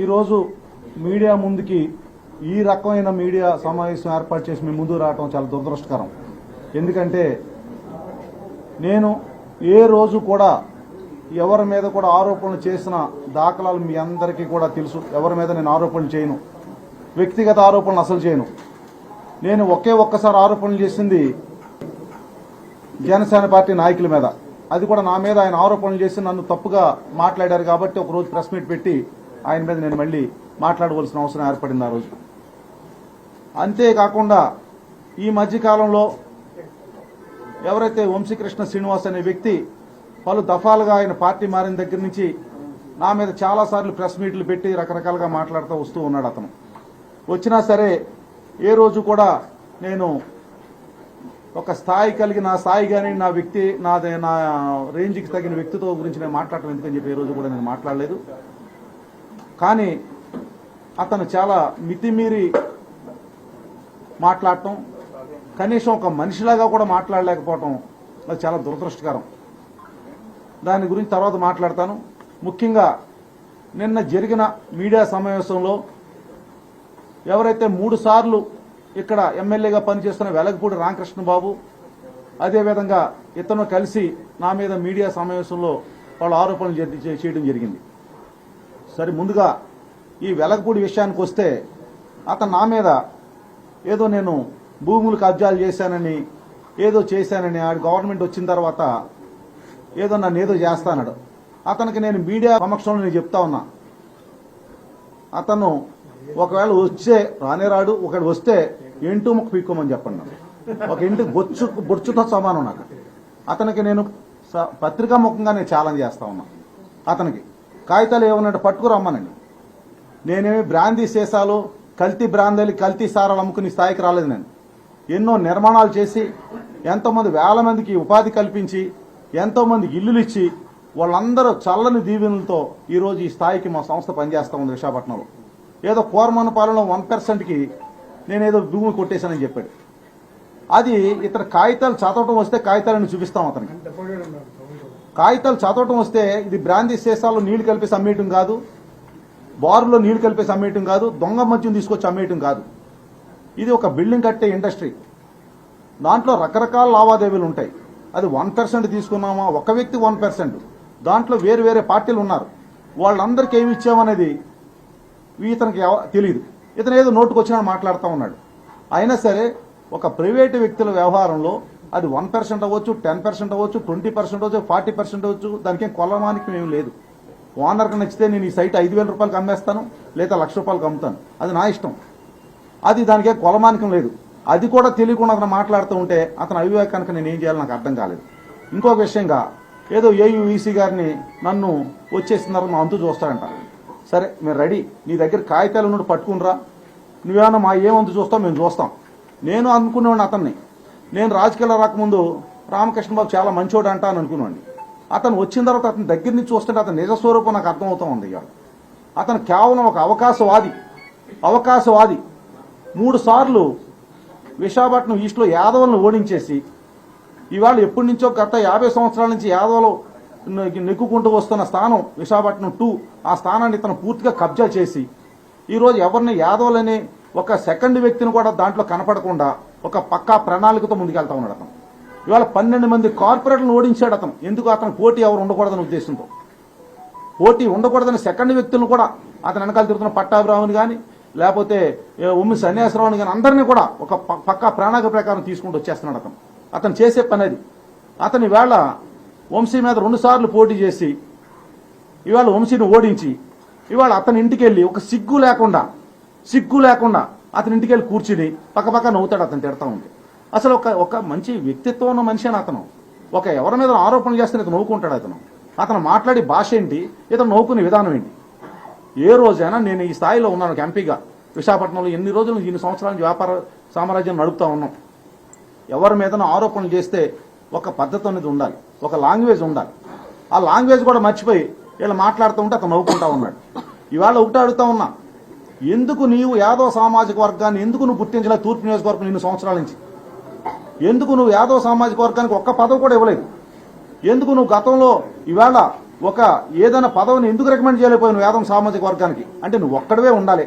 ఈరోజు మీడియా ముందుకి ఈ రకమైన మీడియా సమావేశం ఏర్పాటు చేసి మేము ముందు రావడం చాలా దురదృష్టకరం. ఎందుకంటే నేను ఏ రోజు కూడా ఎవరి మీద కూడా ఆరోపణలు చేసిన దాఖలాలు మీ అందరికీ కూడా తెలుసు. ఎవరి మీద నేను ఆరోపణలు చేయను. వ్యక్తిగత ఆరోపణలు అసలు చేయను. నేను ఒకే ఒక్కసారి ఆరోపణలు చేసింది జనసేన పార్టీ నాయకుల మీద. అది కూడా నా మీద ఆయన ఆరోపణలు చేసి నన్ను తప్పుగా మాట్లాడారు కాబట్టి ఒక రోజు ప్రెస్ మీట్ పెట్టి ఆయన మీద నేను మళ్ళీ మాట్లాడవలసిన అవసరం ఏర్పడింది ఆ రోజు. అంతేకాకుండా ఈ మధ్యకాలంలో ఎవరైతే వంశీకృష్ణ శ్రీనివాస్ అనే వ్యక్తి పలు దఫాలుగా ఆయన పార్టీ మారిన దగ్గర నుంచి నా మీద చాలాసార్లు ప్రెస్ మీట్లు పెట్టి రకరకాలుగా మాట్లాడుతూ వస్తూ ఉన్నాడు అతను. వచ్చినా సరే ఏ రోజు కూడా నేను ఒక స్థాయి కలిగి నా స్థాయి కానీ నా వ్యక్తి నాది నా రేంజ్కి తగిన వ్యక్తితో గురించి నేను మాట్లాడటం ఎందుకని చెప్పి ఏ రోజు కూడా నేను మాట్లాడలేదు. కానీ అతను చాలా మితిమీరి మాట్లాడటం కనీసం ఒక మనిషిలాగా కూడా మాట్లాడలేకపోవటం అది చాలా దురదృష్టకరం. దాని గురించి తర్వాత మాట్లాడతాను. ముఖ్యంగా నిన్న జరిగిన మీడియా సమావేశంలో ఎవరైతే మూడు సార్లు ఇక్కడ ఎమ్మెల్యేగా పనిచేస్తున్న వెలగపూడి రామకృష్ణ బాబు అదేవిధంగా ఇతను కలిసి నా మీద మీడియా సమావేశంలో వాళ్ళు ఆరోపణలు చేయడం జరిగింది. సరే ముందుగా ఈ వెలగపూడి విషయానికి వస్తే అతను నా మీద ఏదో నేను భూములు కబ్జాలు చేశానని ఏదో చేశానని ఆడు గవర్నమెంట్ వచ్చిన తర్వాత ఏదో నన్ను ఏదో చేస్తానడు. అతనికి నేను మీడియా సమక్షంలో నేను చెప్తా ఉన్నా. అతను ఒకవేళ వచ్చే రానే రాడు ఒకడు వస్తే ఎంటూ ముక్క పీక్కోమని చెప్పండి నాకు. ఒక ఇంటి బొచ్చు బొచ్చుతో సమానం నాకు. అతనికి నేను స- పత్రికా ముఖంగా నేను ఛాలెంజ్ చేస్తా ఉన్నా. అతనికి. కాగితాలు ఏమన్నా పట్టుకురమ్మనండి. నేనేమి బ్రాందీ సీసాలు కల్తీ బ్రాందీలు కల్తీ సారాలు అమ్ముకుని స్థాయికి రాలేదు నేను. ఎన్నో నిర్మాణాలు చేసి ఎంతోమంది వేల మందికి ఉపాధి కల్పించి ఎంతోమంది ఇల్లులు ఇచ్చి వాళ్ళందరూ చల్లని దీవెనలతో ఈరోజు ఈ స్థాయికి మా సంస్థ పనిచేస్తా ఉంది విశాఖపట్నంలో. ఏదో కోరమన్న పాలనలో వన్ పర్సెంట్కి నేనేదో భూమి కొట్టేశానని చెప్పాడు. అది ఇతర కాగితాలు చదవటం వస్తే కాగితాలను చూపిస్తాం అతనికి. కాగితాలు చదవటం వస్తే ఇది బ్రాందీ సీసాల్లో నీళ్ళు కలిపేసి అమ్మేయటం కాదు. బారులో నీళ్ళు కలిపేసి అమ్మేయటం కాదు. దొంగ మద్యం తీసుకొచ్చి అమ్మేయటం కాదు. ఇది ఒక బిల్డింగ్ కట్టే ఇండస్ట్రీ. దాంట్లో రకరకాల లావాదేవీలు ఉంటాయి. అది వన్ పర్సెంట్ తీసుకున్నామా? ఒక వ్యక్తి వన్ పర్సెంట్. దాంట్లో వేరు వేరే పార్టీలు ఉన్నారు. వాళ్ళందరికీ ఏమి ఇచ్చామనేది ఇతనికి ఎవ- తెలియదు ఇతను ఏదో నోటుకు వచ్చినా మాట్లాడుతూ ఉన్నాడు. అయినా సరే ఒక ప్రైవేటు వ్యక్తుల వ్యవహారంలో అది వన్ పర్సెంట్ అవ్వచ్చు టెన్ పర్సెంట్ అవ్వచ్చు ట్వంటీ పర్సెంట్ అవ్వచ్చు ఫార్టీ పర్సెంట్ అవ్వచ్చు దానికి ఏం కొలమానికి ఏం లేదు. ఓనర్కి నచ్చితే నేను ఈ సైట్ ఐదు వేల రూపాయలకి అమ్మేస్తాను లేదా లక్ష రూపాయలకి అమ్ముతాను. అది నా ఇష్టం. అది దానికి ఏం కొలమానికం లేదు. అది కూడా తెలియకుండా అతను మాట్లాడుతూ ఉంటే అతను అవివేకానికి నేను ఏం చేయాలో నాకు అర్థం కాలేదు. ఇంకొక విషయంగా ఏదో ఏయుఈసీ గారిని నన్ను వచ్చేసినారు మా అంతు చూస్తాడంట. సరే మీరు రెడీ. నీ దగ్గర కాగితాలు నుండి పట్టుకునిరా నువ్వేమన్నా మా ఏమంతు చూస్తావు మేము చూస్తాం. నేను అనుకునేవాడిని అతన్ని. నేను రాజకీయాలు రాకముందు రామకృష్ణ బాబు చాలా మంచోడు అంట అని అనుకునేవాడిని అతను వచ్చిన తర్వాత అతని దగ్గర నుంచి చూస్తుంటే అతని నిజస్వరూపం నాకు అర్థమవుతా ఉంది ఇవాళ. అతను కేవలం ఒక అవకాశవాది అవకాశవాది. మూడు సార్లు విశాఖపట్నం ఈస్ట్లో యాదవులను ఓడించేసి ఇవాళ ఎప్పటి నుంచో గత యాభై సంవత్సరాల నుంచి యాదవులు నెక్కుకుంటూ వస్తున్న స్థానం విశాఖపట్నం టూ ఆ స్థానాన్ని ఇతను పూర్తిగా కబ్జా చేసి ఈరోజు ఎవరిని యాదవులనే ఒక సెకండ్ వ్యక్తిని కూడా దాంట్లో కనపడకుండా ఒక పక్కా ప్రణాళికతో ముందుకెళ్తా ఉన్నాడు అతను. ఇవాళ పన్నెండు మంది కార్పొరేట్లను ఓడించాడు అతను. ఎందుకు అతను పోటీ ఎవరు ఉండకూడదని ఉద్దేశంతో? పోటీ ఉండకూడదని సెకండ్ వ్యక్తులను కూడా అతను వెనకాల తిరుగుతున్న పట్టాభిరావుని కానీ లేకపోతే ఉమ్మి సన్యాసరావుని కానీ అందరినీ కూడా ఒక ప- పక్కా ప్రణాళిక ప్రకారం తీసుకుంటూ వచ్చేస్తున్నాడు అతను. అతను చేసే పని అది. అతని వేళ వంశీ మీద రెండుసార్లు పోటీ చేసి ఇవాళ వంశీని ఓడించి ఇవాళ అతని ఇంటికి వెళ్ళి ఒక సిగ్గు లేకుండా సిగ్గు లేకుండా అతని ఇంటికి వెళ్ళి కూర్చుని పక్క పక్క నవ్వుతాడు అతను తిడతా ఉంటే అసలు ఒక ఒక మంచి వ్యక్తిత్వం ఉన్న మనిషి అని అతను. ఒక ఎవరి మీద ఆరోపణలు చేస్తే ఇతను నవ్వుకుంటాడు అతను. అతను మాట్లాడే భాష ఏంటి? ఇతను నవ్వుకునే విధానం ఏంటి? ఏ రోజైనా నేను ఈ స్థాయిలో ఉన్నాను ఒక ఎంపీగా. విశాఖపట్నంలో ఎన్ని రోజులు ఎన్ని సంవత్సరాల నుంచి వ్యాపార సామ్రాజ్యం నడుపుతా ఉన్నాం. ఎవరి మీద ఆరోపణలు చేస్తే ఒక పద్ధతి అనేది ఉండాలి. ఒక లాంగ్వేజ్ ఉండాలి. ఆ లాంగ్వేజ్ కూడా మర్చిపోయి వీళ్ళు మాట్లాడుతూ ఉంటే అతను నవ్వుకుంటా ఉన్నాడు. ఇవాళ ఒకటే అడుగుతా ఉన్నా. ఎందుకు నీవు యాదవ సామాజిక వర్గాన్ని ఎందుకు నువ్వు గుర్తించలే తూర్పు నియోజకవర్గం నిన్ను సంవత్సరాల నుంచి? ఎందుకు నువ్వు యాదవ సామాజిక వర్గానికి ఒక్క పదవి కూడా ఇవ్వలేదు? ఎందుకు నువ్వు గతంలో ఇవాళ ఒక ఏదైనా పదవిని ఎందుకు రికమెండ్ నువ్వు ఏదోవ సామాజిక వర్గానికి? అంటే నువ్వు ఒక్కడవే ఉండాలి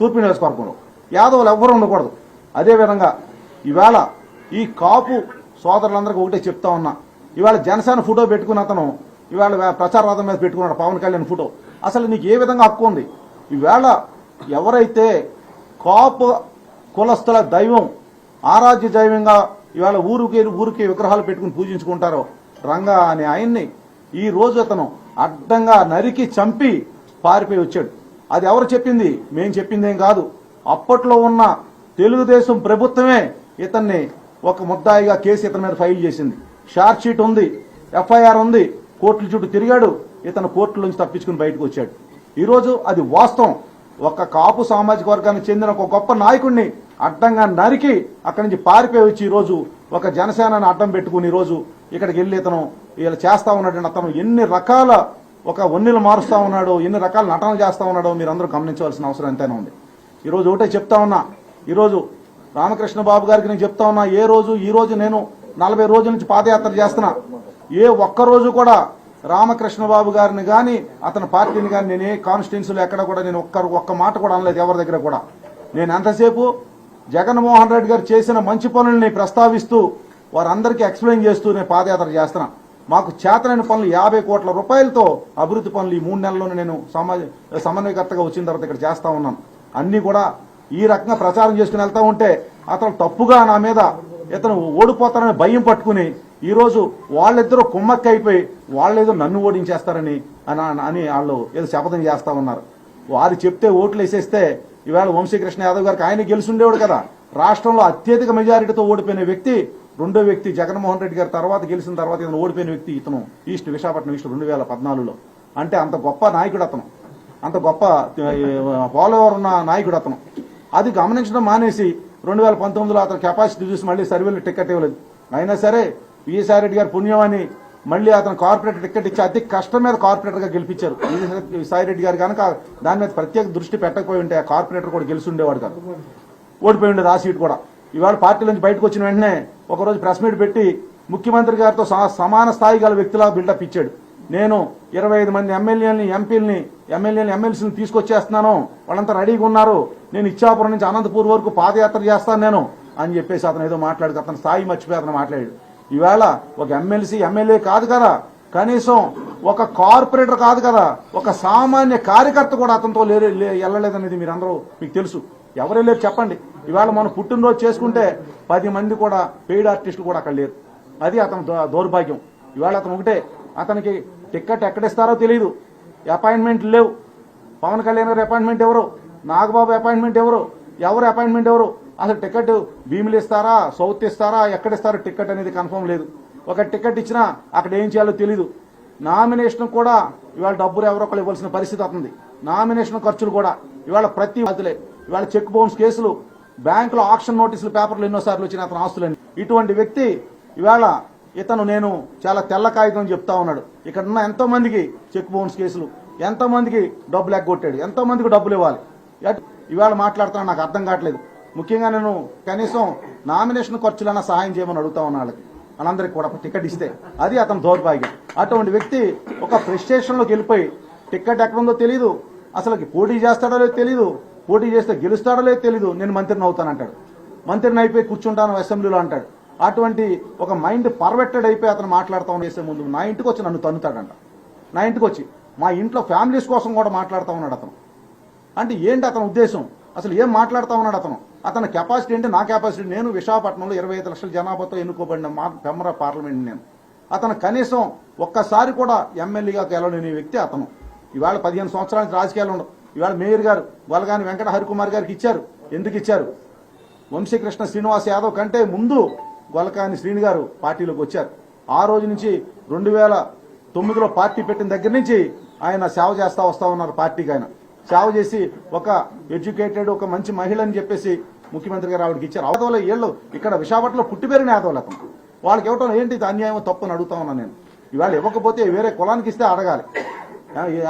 తూర్పు నియోజకవర్గంలో. యాదవులు ఎవ్వరూ ఉండకూడదు. అదేవిధంగా ఇవాళ ఈ కాపు సోదరులందరికీ ఒకటే చెప్తా ఉన్నా. ఇవాళ జనసేన ఫోటో పెట్టుకున్న అతను ఇవాళ ప్రచార రథం మీద పెట్టుకున్నాడు పవన్ కళ్యాణ్ ఫోటో. అసలు నీకు ఏ విధంగా హక్కు ఉంది? ఈవేళ ఎవరైతే కాపు కులస్థల దైవం ఆరాధ్య దైవంగా ఇవాళ ఊరికి ఊరికి విగ్రహాలు పెట్టుకుని పూజించుకుంటారో రంగా అనే ఆయన్ని ఈ రోజు అతను అడ్డంగా నరికి చంపి పారిపోయి వచ్చాడు. అది ఎవరు చెప్పింది? మేం చెప్పింది ఏం కాదు. అప్పట్లో ఉన్న తెలుగుదేశం ప్రభుత్వమే ఇతన్ని ఒక ముద్దాయిగా కేసు ఇతని మీద ఫైల్ చేసింది. షార్ట్ షీట్ ఉంది ఎఫ్ఐఆర్ ఉంది కోర్టుల చుట్టూ తిరిగాడు ఇతను కోర్టుల నుంచి తప్పించుకుని బయటకు వచ్చాడు. ఈరోజు అది వాస్తవం. ఒక కాపు సామాజిక వర్గానికి చెందిన ఒక గొప్ప నాయకుడిని అడ్డంగా నరికి అక్కడి నుంచి పారిపోయి వచ్చి ఈరోజు ఒక జనసేనని అడ్డం పెట్టుకుని ఈరోజు ఇక్కడికి వెళ్ళి ఇతను ఇలా చేస్తా ఉన్నాడు అతను ఎన్ని రకాల ఒక వన్నెలు మారుస్తా ఉన్నాడో ఎన్ని రకాల నటనలు చేస్తా ఉన్నాడో మీరు అందరూ గమనించవలసిన అవసరం ఎంతైనా ఉంది. ఈరోజు ఒకటే చెప్తా ఉన్నా. ఈరోజు రామకృష్ణ బాబు గారికి నేను చెప్తా ఉన్నా ఏ రోజు ఈ రోజు నేను నలభై రోజుల నుంచి పాదయాత్ర చేస్తున్నా. ఏ ఒక్క రోజు కూడా రామకృష్ణ బాబు గారిని కానీ అతని పార్టీని కానీ నేను ఏ కాన్స్టిట్యున్సీలో ఎక్కడ కూడా నేను ఒక్క ఒక్క మాట కూడా అనలేదు ఎవరి దగ్గర కూడా. నేను ఎంతసేపు జగన్మోహన్ రెడ్డి గారు చేసిన మంచి పనుల్ని ప్రస్తావిస్తూ వారందరికీ ఎక్స్ప్లెయిన్ చేస్తూ నేను పాదయాత్ర చేస్తున్నా. మాకు చేతనైన పనులు యాభై కోట్ల రూపాయలతో అభివృద్ధి పనులు ఈ మూడు నెలల్లోనే నేను సమాజ సమన్వయకర్తగా వచ్చిన తర్వాత ఇక్కడ చేస్తా ఉన్నాను. అన్ని కూడా ఈ రకంగా ప్రచారం చేసుకుని వెళ్తా ఉంటే అతను తప్పుగా నా మీద ఇతను ఓడిపోతానని భయం పట్టుకుని ఈరోజు వాళ్ళిద్దరూ కుమ్మక్క అయిపోయి వాళ్ళేదో నన్ను ఓడించేస్తారని అని అని వాళ్ళు ఏదో శపథం చేస్తా ఉన్నారు. వారు చెప్తే ఓట్లు వేసేస్తే ఈవేళ వంశీకృష్ణ యాదవ్ గారికి ఆయన గెలుచుండేవాడు కదా. రాష్ట్రంలో అత్యధిక మెజారిటీతో ఓడిపోయిన వ్యక్తి రెండో వ్యక్తి జగన్మోహన్ రెడ్డి గారి తర్వాత గెలిచిన తర్వాత ఇతను ఓడిపోయిన వ్యక్తి ఇతను ఈస్ట్ విశాఖపట్నం ఈస్ట్ రెండు వేల పద్నాలుగులో. అంటే అంత గొప్ప నాయకుడు అతను. అంత గొప్ప పోలవరం ఉన్న నాయకుడు అతను. అది గమనించడం మానేసి రెండు వేల పంతొమ్మిదిలో అతను కెపాసిటీ చూసి మళ్ళీ సర్వేలు టికెట్ ఇవ్వలేదు. అయినా సరే విజయసాయి రెడ్డి గారు పుణ్యమని మళ్ళీ అతను కార్పొరేట్ టికెట్ ఇచ్చి అతి కష్టం మీద కార్పొరేటర్గా గెలిపించారు విజయసాయి రెడ్డి గారు కనుక దాని మీద ప్రత్యేక దృష్టి పెట్టకపోయి ఉంటే ఆ కార్పొరేటర్ కూడా గెలిచి ఉండేవాడు కాదు. ఓడిపోయి ఉండేది ఆ సీట్ కూడా. ఇవాళ పార్టీ నుంచి బయటకు వచ్చిన వెంటనే ఒకరోజు ప్రెస్ మీట్ పెట్టి ముఖ్యమంత్రి గారితో సమాన స్థాయి గల వ్యక్తిలా బిల్డప్ ఇచ్చాడు. నేను ఇరవై ఐదు మంది ఎమ్మెల్యేలని ఎంపీలని ఎమ్మెల్యేని ఎమ్మెల్సీని తీసుకొచ్చేస్తున్నాను. వాళ్ళంతా రెడీగా ఉన్నారు. నేను ఇచ్చాపురం నుంచి అనంతపూర్ వరకు పాదయాత్ర చేస్తాను నేను అని చెప్పేసి అతను ఏదో మాట్లాడు అతను స్థాయి మర్చిపోయి అతను మాట్లాడాడు. ఈవేళ ఒక ఎమ్మెల్సీ ఎమ్మెల్యే కాదు కదా. కనీసం ఒక కార్పొరేటర్ కాదు కదా. ఒక సామాన్య కార్యకర్త కూడా అతనితో లేరు లే- వెళ్ళలేదనేది మీరు అందరూ మీకు తెలుసు. ఎవరు లేరు చెప్పండి. ఇవాళ మనం పుట్టినరోజు చేసుకుంటే పది మంది కూడా పెయిడ్ ఆర్టిస్టులు కూడా అక్కడ లేరు. అది అతని దౌర్భాగ్యం. ఇవాళ అతను ఒకటే. అతనికి టికెట్ ఎక్కడిస్తారో తెలియదు అపాయింట్మెంట్ లేవు. పవన్ కళ్యాణ్ గారి అపాయింట్మెంట్ ఎవరు? నాగబాబు అపాయింట్మెంట్ ఎవరు? ఎవరు అపాయింట్మెంట్ ఎవరు? అసలు టికెట్ భీములు ఇస్తారా సౌత్ ఇస్తారా ఎక్కడ ఇస్తారో టికెట్ అనేది కన్ఫర్మ్ లేదు. ఒక టికెట్ ఇచ్చినా అక్కడ ఏం చేయాలో తెలియదు నామినేషన్ కూడా ఇవాళ డబ్బులు ఎవరో ఒకరు ఇవ్వాల్సిన పరిస్థితి అవుతుంది నామినేషన్ ఖర్చులు కూడా ఇవాళ ప్రతి బాధ్యులే ఇవాళ చెక్ బౌన్స్ కేసులు బ్యాంకులో ఆక్షన్ నోటీసులు పేపర్లు ఎన్నోసార్లు వచ్చిన అతను ఆస్తులని ఇటువంటి వ్యక్తి ఇవాళ ఇతను నేను చాలా తెల్ల కాగితం చెప్తా ఉన్నాడు. ఇక్కడ ఉన్న ఎంతో మందికి చెక్ బౌన్స్ కేసులు ఎంతో మందికి డబ్బులు ఎగ్గొట్టాడు ఎంతో మందికి డబ్బులు ఇవ్వాలి. ఇవాళ మాట్లాడుతున్నా నాకు అర్థం కావట్లేదు. ముఖ్యంగా నేను కనీసం నామినేషన్ ఖర్చులన్నా సహాయం చేయమని అడుగుతా ఉన్నా వాళ్ళకి. వాళ్ళందరికీ కూడా టికెట్ ఇస్తే అది అతని దౌర్భాగ్యం. అటువంటి వ్యక్తి ఒక ప్రెస్టేషన్లోకి వెళ్ళిపోయి టికెట్ ఎక్కడుందో తెలియదు అసలు పోటీ చేస్తాడో లేదో తెలియదు పోటీ చేస్తే గెలుస్తాడో లేదో తెలియదు నేను మంత్రిని అవుతానంటాడు. మంత్రిని అయిపోయి కూర్చుంటాను అసెంబ్లీలో అంటాడు. అటువంటి ఒక మైండ్ పర్వెక్టెడ్ అయిపోయి అతను మాట్లాడుతూ చేసే ముందు నా ఇంటికి వచ్చి నన్ను తన్నుతాడంట. నా ఇంటికి వచ్చి మా ఇంట్లో ఫ్యామిలీస్ కోసం కూడా మాట్లాడుతూ ఉన్నాడు అతను. అంటే ఏంటి అతని ఉద్దేశం? అసలు ఏం మాట్లాడుతూ ఉన్నాడు అతను? అతని కెపాసిటీ అంటే నా కెపాసిటీ నేను విశాఖపట్నంలో ఇరవై ఐదు లక్షల జనాభాతో ఎన్నుకోబడిన మా పెమ్మర పార్లమెంట్ నేను. అతను కనీసం ఒక్కసారి కూడా ఎమ్మెల్యేగా గెలవలేని వ్యక్తి అతను. ఇవాళ పదిహేను సంవత్సరాల నుంచి రాజకీయాలు ఉండవు ఇవాళ మేయర్ గారు వలగాని వెంకట హరికుమార్ గారికి ఇచ్చారు. ఎందుకు ఇచ్చారు? వంశీకృష్ణ శ్రీనివాస్ యాదవ్ కంటే ముందు గొలకాని శ్రీని గారు పార్టీలోకి వచ్చారు. ఆ రోజు నుంచి రెండు వేల తొమ్మిదిలో పార్టీ పెట్టిన దగ్గర నుంచి ఆయన సేవ చేస్తా వస్తా ఉన్నారు పార్టీకి ఆయన. సేవ చేసి ఒక ఎడ్యుకేటెడ్ ఒక మంచి మహిళ అని చెప్పేసి ముఖ్యమంత్రి గారు ఆవిడకి ఇచ్చారు. అవతల ఏళ్ళు ఇక్కడ విశాఖపట్నంలో పుట్టి పెరిగిన యాదవులు వాళ్ళకి ఇవ్వటం ఏంటి ఇది అన్యాయం తప్పు అని అడుగుతా ఉన్నాను నేను. ఇవాళ ఇవ్వకపోతే వేరే కులానికి ఇస్తే అడగాలి.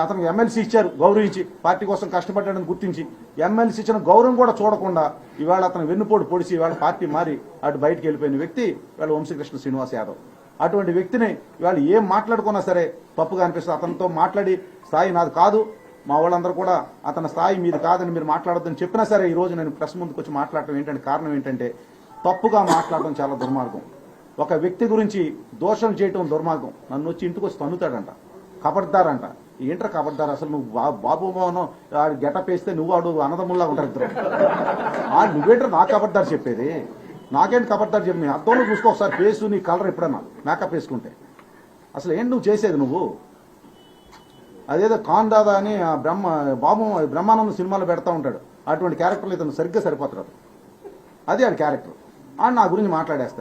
అతనికి ఎమ్మెల్సీ ఇచ్చారు గౌరవించి పార్టీ కోసం కష్టపడ్డాడని గుర్తించి. ఎమ్మెల్సీ ఇచ్చిన గౌరవం కూడా చూడకుండా ఇవాళ అతను వెన్నుపోటు పొడిచి ఇవాళ పార్టీ మారి అటు బయటికి వెళ్ళిపోయిన వ్యక్తి ఇవాళ వంశీకృష్ణ శ్రీనివాస్ యాదవ్. అటువంటి వ్యక్తిని ఇవాళ ఏం మాట్లాడుకున్నా సరే తప్పుగా అనిపిస్తుంది. అతనితో మాట్లాడి స్థాయి నాది కాదు మా వాళ్ళందరూ కూడా అతని స్థాయి మీది కాదని మీరు మాట్లాడొద్దని చెప్పినా సరే ఈ రోజు నేను ప్రెస్ ముందుకు వచ్చి మాట్లాడటం ఏంటంటే కారణం ఏంటంటే తప్పుగా మాట్లాడడం చాలా దుర్మార్గం. ఒక వ్యక్తి గురించి దోషం చేయటం దుర్మార్గం. నన్ను వచ్చి ఇంటికి వచ్చి తన్నుతాడంట. కబడ్దారంట. ఏంట్రా కబడ్దారు? అసలు నువ్వు బాబు భవనం గెటప్ వేస్తే నువ్వు ఆడు అన్నదమ్ముల్లా ఉంటారు ఇద్దరు. ఆ నువ్వేంట్రా నా కబడ్దారు చెప్పేది? నాకేంటి కబడ్దారు చెప్పి అర్థంలో చూసుకో ఒకసారి ఫేసు నీ కలర్ ఎప్పుడన్నా మేకప్ వేసుకుంటే. అసలు ఏంటి నువ్వు చేసేది నువ్వు? అదేదో ఖాన్ దాదా అని ఆ బ్రహ్మ బాబు బ్రహ్మానంద సినిమాలో పెడతా ఉంటాడు. అటువంటి క్యారెక్టర్లు ఇతను సరిగ్గా సరిపోతాడు. అది ఆడి క్యారెక్టర్. ఆ నా గురించి మాట్లాడేస్తాడు.